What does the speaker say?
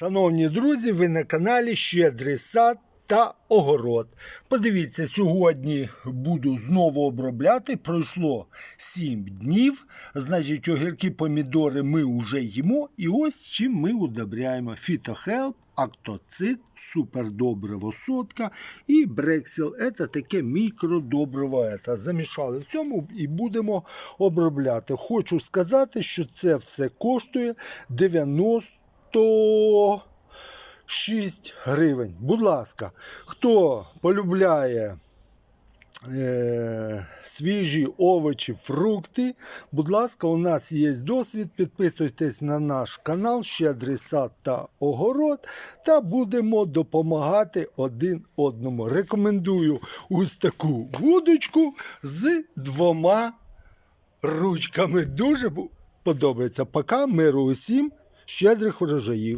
Шановні друзі, ви на каналі Щедрий сад та огород. Подивіться, сьогодні буду знову обробляти. Пройшло 7 днів. Значить, огірки, помідори ми вже їмо. І ось чим ми удобряємо. Фітохелп, актоцит, супердобриво сотка і брексіл. Це таке мікродобриво. Це. Замішали в цьому і будемо обробляти. Хочу сказати, що це все коштує 90 6 гривень. Будь ласка, хто полюбляє е, свіжі овочі, фрукти, будь ласка, у нас є досвід. Підписуйтесь на наш канал Щедрий сад та огород та будемо допомагати один одному. Рекомендую ось таку вудочку з двома ручками. Дуже подобається. Пока миру усім, щедрих врожаїв.